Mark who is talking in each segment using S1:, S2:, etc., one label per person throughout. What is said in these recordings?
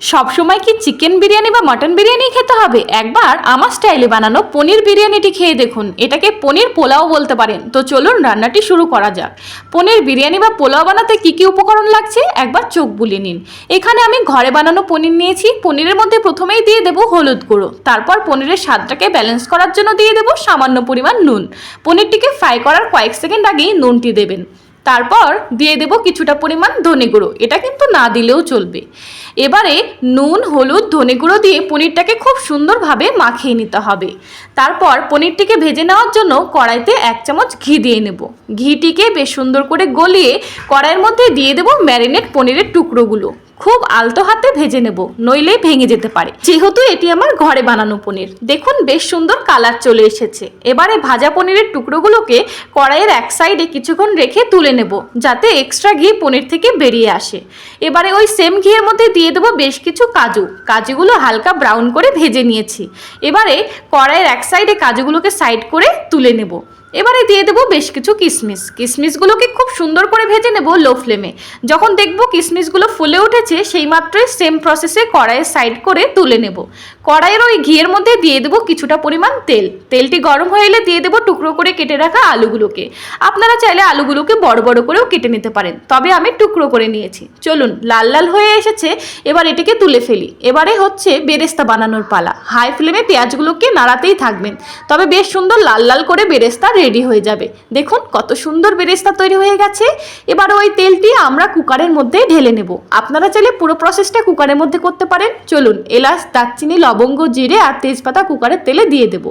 S1: সবসময় কি চিকেন বিরিয়ানি বা মটন বিরিয়ানি খেতে হবে? একবার আমার স্টাইলে বানানো পনির বিরিয়ানিটি খেয়ে দেখুন। এটাকে পনির পোলাও বলতে পারেন। তো চলুন রান্নাটি শুরু করা যাক। পনির বিরিয়ানি বা পোলাও বানাতে কি কি উপকরণ লাগছে? একবার চোখ বুলিয়ে নিন। এখানে আমি ঘরে বানানো পনির নিয়েছি। পনিরের মধ্যে প্রথমেই দিয়ে দেবো হলুদ গুঁড়ো। তারপর পনিরের স্বাদটাকে ব্যালেন্স করার জন্য দিয়ে দেবো সামান্য পরিমাণ নুন। পনিরটিকে ফ্রাই করার কয়েক সেকেন্ড আগেই নুনটি দেবেন। তারপর দিয়ে দেব কিছুটা পরিমাণ ধনে গুঁড়ো। এটা কিন্তু না দিলেও চলবে। এবারে নুন, হলুদ, ধনে গুঁড়ো দিয়ে পনিরটাকে খুব সুন্দরভাবে মাখিয়ে নিতে হবে। তারপর পনিরটিকে ভেজে নেওয়ার জন্য কড়াইতে এক চামচ ঘি দিয়ে নেব। ঘিটিকে বেশ সুন্দর করে গলিয়ে কড়াইয়ের মধ্যে দিয়ে দেব ম্যারিনেট পনিরের টুকরোগুলো। খুব আলতো হাতে ভেজে নেব নইলে ভেঙে যেতে পারে। যেহেতু এটি আমার ঘরে বানানো পনির। দেখুন বেশ সুন্দর কালার চলে এসেছে। এবারে ভাজা পনিরের টুকরোগুলোকে কড়াইয়ের এক সাইডে কিছুক্ষণ রেখে তুলে নেব, যাতে এক্সট্রা ঘি পনির থেকে বেরিয়ে আসে। এবারে ওই সেম ঘিয়ের মধ্যে দিয়ে দেবো বেশ কিছু কাজু। কাজুগুলো হালকা ব্রাউন করে ভেজে নিয়েছি। এবারে কড়াইয়ের এক সাইডে কাজুগুলোকে সাইড করে তুলে নেব। এবারে দিয়ে দেবো বেশ কিছু কিশমিশ কিশমিশগুলোকে খুব সুন্দর করে ভেজে নেব লো ফ্লেমে। যখন দেখব কিশমিশগুলো ফুলে উঠেছে, সেই মাত্রই সেম প্রসেসে কড়াইয়ের সাইড করে তুলে নেব। কড়াইয়ের ওই ঘিয়ের মধ্যে দিয়ে দেবো কিছুটা পরিমাণ তেল। তেলটি গরম হয়ে এলে দিয়ে দেবো টুকরো করে কেটে রাখা আলুগুলোকে। আপনারা চাইলে আলুগুলোকে বড় বড় করেও কেটে নিতে পারেন। তবে আমি টুকরো করে নিয়েছি। চলুন, লাল লাল হয়ে এসেছে, এবার এটিকে তুলে ফেলি। এবারে হচ্ছে বেরেস্তা বানানোর পালা। হাই ফ্লেমে পেঁয়াজগুলোকে নাড়াতেই থাকবেন। তবে বেশ সুন্দর লাল লাল করে বেরেস্তা রেডি হয়ে যাবে। দেখুন কত সুন্দর বেরেস্তা তৈরি হয়ে গেছে। এবার ওই তেলটি আমরা কুকারের মধ্যে ঢেলে নেব। আপনারা চাইলে পুরো প্রসেসটা কুকারের মধ্যে করতে পারেন। চলুন এলাচ, দারচিনি, লবঙ্গ, জিরে আর তেজপাতা কুকারের তেলে দিয়ে দেব।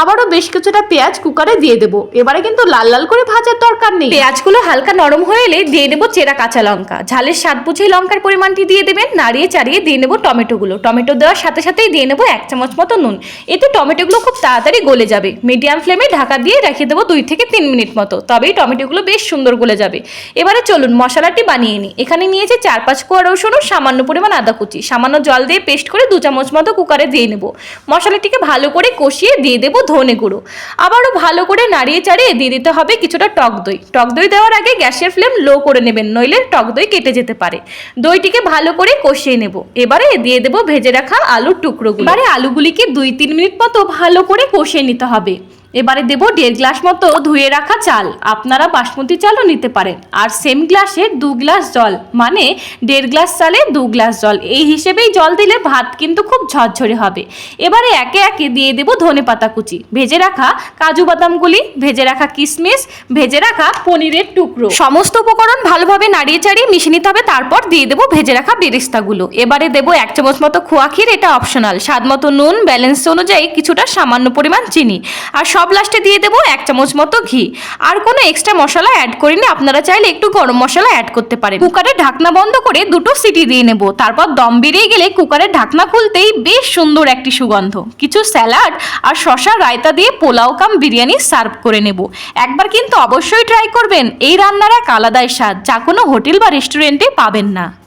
S1: আবারও বেশ কিছুটা পেঁয়াজ কুকারে দিয়ে দেব। এবারে কিন্তু লাল লাল করে ভাজার দরকার নেই। পেঁয়াজগুলো হালকা নরম হয়ে এলে দিয়ে দেবো চেরা কাঁচা লঙ্কা। ঝালের স্বাদ বুঝে লঙ্কার পরিমাণটি দিয়ে দেবেন। নাড়িয়ে চাড়িয়ে দিয়ে নেব টমেটোগুলো। টমেটো দেওয়ার সাথে সাথেই দিয়ে নেব এক চামচ মতো নুন। এতে টমেটোগুলো খুব তাড়াতাড়ি গলে যাবে। মিডিয়াম ফ্লেমে ঢাকা দিয়ে রেখে দুই থেকে তিন মিনিট মতো। তবেই টমেটোগুলো বেশ সুন্দর গলে যাবে। এবারে চলুন মশলাটি বানিয়ে নিই। এখানে নিয়েছি চার পাঁচ কোয়া রসুন ও সামান্য পরিমাণ আদা কুচি। সামান্য জল দিয়ে পেস্ট করে দু চামচ মতো কুকারে দিয়ে নেব। মশলাটিকে ভালো করে কষিয়ে দিয়ে দেবো ধনে গুঁড়ো। আবারও ভালো করে নাড়িয়ে চাড়িয়ে দিয়ে দিতে হবে কিছুটা টক দই। টক দই দেওয়ার আগে গ্যাসের ফ্লেম লো করে নেবেন, নইলে টক দই কেটে যেতে পারে। দইটিকে ভালো করে কষিয়ে নেব। এবারে দিয়ে দেবো ভেজে রাখা আলুর টুকরোগুলো। এবারে আলুগুলিকে দুই তিন মিনিট মতো ভালো করে কষিয়ে নিতে হবে। এবারে দেব দেড় গ্লাস মতো ধুয়ে রাখা চাল। আপনারা বাসমতি চালও নিতে পারেন। আর সেম গ্লাসের দু গ্লাস জল। মানে দেড় গ্লাস চালে দু গ্লাস জল। এই হিসেবেই জল দিলে ভাত কিন্তু খুব ঝরঝরে হবে। এবারে একে একে দিয়ে দেব ধনে পাতা কুচি। ভেজে রাখা কাজু বাদামগুলি ভেজে রাখা কিশমিশ ভেজে রাখা পনিরের টুকরো। সমস্ত উপকরণ ভালোভাবে নাড়িয়ে চাড়িয়ে মিশিয়ে নিতে হবে। তারপর দিয়ে দেবো ভেজে রাখা বেরিস্তাগুলো। এবারে দেবো এক চামচ মতো খোয়া ক্ষীর। এটা অপশনাল স্বাদ মতো নুন ব্যালেন্স অনুযায়ী কিছুটা সামান্য পরিমাণ চিনি। আর সব লাস্টে দিয়ে দেবো এক চামচ মতো ঘি। আর কোনো এক্সট্রা মশলা অ্যাড করিনি আপনারা চাইলে একটু গরম মশলা অ্যাড করতে পারেন। কুকারের ঢাকনা বন্ধ করে দুটো সিটি দিয়ে নেব। তারপর দম বেরিয়ে গেলে কুকারের ঢাকনা খুলতেই বেশ সুন্দর একটি সুগন্ধ। কিছু স্যালাড আর শশা রায়তা দিয়ে পোলাও কাম বিরিয়ানি সার্ভ করে নেব। একবার কিন্তু অবশ্যই ট্রাই করবেন। এই রান্নার এক আলাদাই স্বাদ, যা কোনো হোটেল বা রেস্টুরেন্টে পাবেন না।